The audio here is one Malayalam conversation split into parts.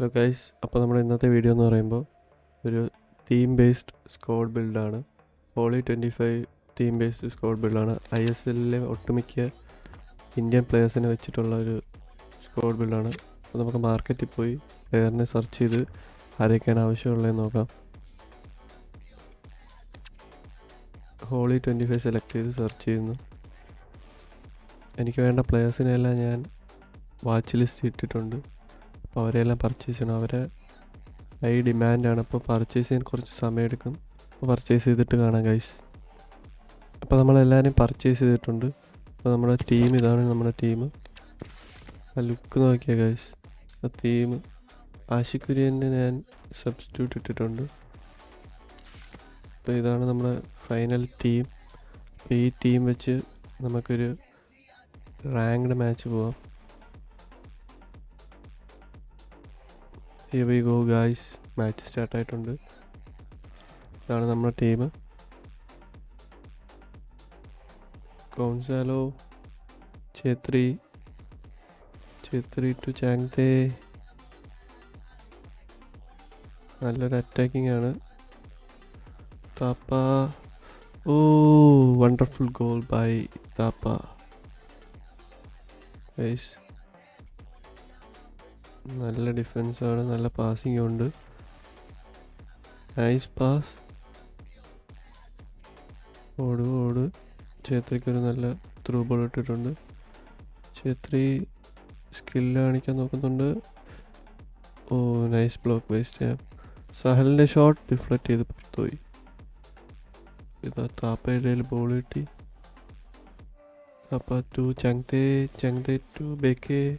ഹലോ ഗൈസ് അപ്പോൾ നമ്മുടെ ഇന്നത്തെ വീഡിയോ എന്ന് പറയുമ്പോൾ ഒരു theme based squad ബിൽഡാണ് Holi twenty five theme based squad ബിൽഡാണ് I S എല്ലിലെ ഒട്ടുമിക്ക ഇന്ത്യൻ പ്ലെയേഴ്സിനെ വെച്ചിട്ടുള്ള ഒരു സ്കോഡ് ബിൽഡാണ് അപ്പോൾ നമുക്ക് മാർക്കറ്റിൽ പോയി പ്ലെയറിനെ സെർച്ച് ചെയ്ത് ആരൊക്കെയാണ് ആവശ്യമുള്ളതെന്ന് നോക്കാം. ഹോളി ട്വന്റി ഫൈവ് സെലക്ട് ചെയ്ത് സെർച്ച് ചെയ്യുന്നു. എനിക്ക് വേണ്ട പ്ലെയേഴ്സിനെല്ലാം ഞാൻ വാച്ച് ലിസ്റ്റ് ഇട്ടിട്ടുണ്ട്. അപ്പോൾ അവരെല്ലാം പർച്ചേസ് ചെയ്യണം. അവരെ ഹൈ ഡിമാൻഡാണ് അപ്പോൾ പർച്ചേസ് ചെയ്യാൻ കുറച്ച് സമയമെടുക്കും അപ്പോൾ പർച്ചേസ് ചെയ്തിട്ട് കാണാം ഗൈസ് അപ്പോൾ നമ്മളെല്ലാവരും പർച്ചേസ് ചെയ്തിട്ടുണ്ട്. അപ്പോൾ നമ്മുടെ ടീം ഇതാണ് നമ്മുടെ ടീം ആ ലുക്ക് നോക്കിയാൽ ഗൈസ് ആ തീം ആഷിഖ് ഞാൻ സബ്സ്റ്റിറ്റ്യൂട്ട് ഇട്ടിട്ടുണ്ട്. അപ്പോൾ ഇതാണ് നമ്മുടെ ഫൈനൽ ടീം അപ്പോൾ ഈ ടീം വെച്ച് നമുക്കൊരു റാങ്ക്ഡ് മാച്ച് പോവാം. Here we go guys match start ആയിട്ടുണ്ട്. ഇതാണ് നമ്മുടെ team Gonzalo Chhetri Chhetri to Changte നല്ലൊരു അറ്റാക്കിംഗ് ആണ്. Thapa. Oh wonderful goal by Thapa. നല്ല ഡിഫൻസാണ് നല്ല പാസിംഗ് ഉണ്ട്. നൈസ് പാസ് ഓട് ഓട്. ഛേത്രിക്ക് ഒരു നല്ല ത്രൂ ബോൾ ഇട്ടിട്ടുണ്ട്. ഛേത്രി സ്കില്ല് കാണിക്കാൻ നോക്കുന്നുണ്ട്. ഓ നൈസ് ബ്ലോക്ക് വേസ്റ്റ് ചെയ്യാം സഹലിന്റെ ഷോട്ട് ഡിഫ്ലക്റ്റ് ചെയ്ത് പുറത്തുപോയി. ഇതാ താപ്പയുടെ ബോൾ കിട്ടി. Thapa to Changte Changte to Bheke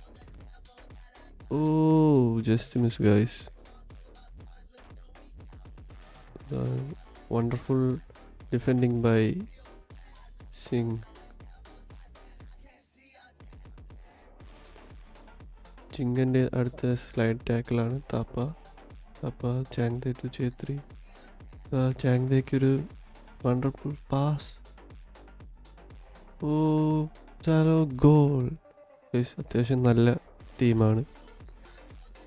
Oh, just miss, guys. The wonderful defending by Singh. ചിങ്കന്റെ അടുത്ത സ്ലൈഡ് ടാക്കിളാണ് താപ്പ താപ്പ ചാങ്തേ ടു ഛേത്രി ചാങ്തേക്കൊരു വണ്ടർഫുൾ പാസ് ഓ ചാലോ ഗോൾ അത്യാവശ്യം നല്ല ടീമാണ്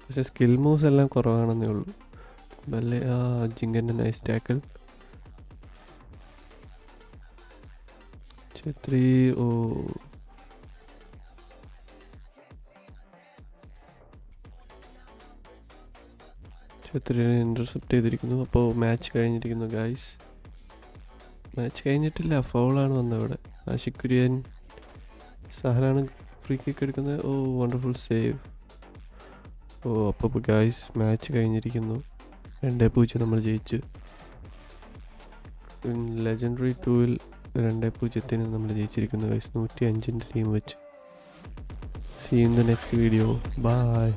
പക്ഷെ സ്കിൽ മൂവ്സ് എല്ലാം കുറവാണെന്നേ ഉള്ളൂ. നല്ല ആ ജിങ്കന്റെ നൈസ് ടാക്കിൾ ഛത്രി ഓ. ഛത്രിനെ ഇന്റർസെപ്റ്റ് ചെയ്തിരിക്കുന്നു. അപ്പോൾ മാച്ച് കഴിഞ്ഞിരിക്കുന്നു ഗായ്സ് മാച്ച് കഴിഞ്ഞിട്ടില്ല ഫൗളാണ് വന്നത് ഇവിടെ ആഷിഖ് കുര്യൻ സഹലാണ് ഫ്രീ കിക്ക് എടുക്കുന്നത്. ഓ വണ്ടർഫുൾ സേവ് ഓ അപ്പോൾ ഗായ്സ് മാച്ച് കഴിഞ്ഞിരിക്കുന്നു. രണ്ടേ പൂജ്യം നമ്മൾ ജയിച്ചു. ലെജൻഡറി ടൂവിൽ രണ്ടേ പൂജ്യത്തിന് നമ്മൾ ജയിച്ചിരിക്കുന്നു ഗൈസ് നൂറ്റി അഞ്ചിന്റെ ടീം വെച്ച് see in the next video bye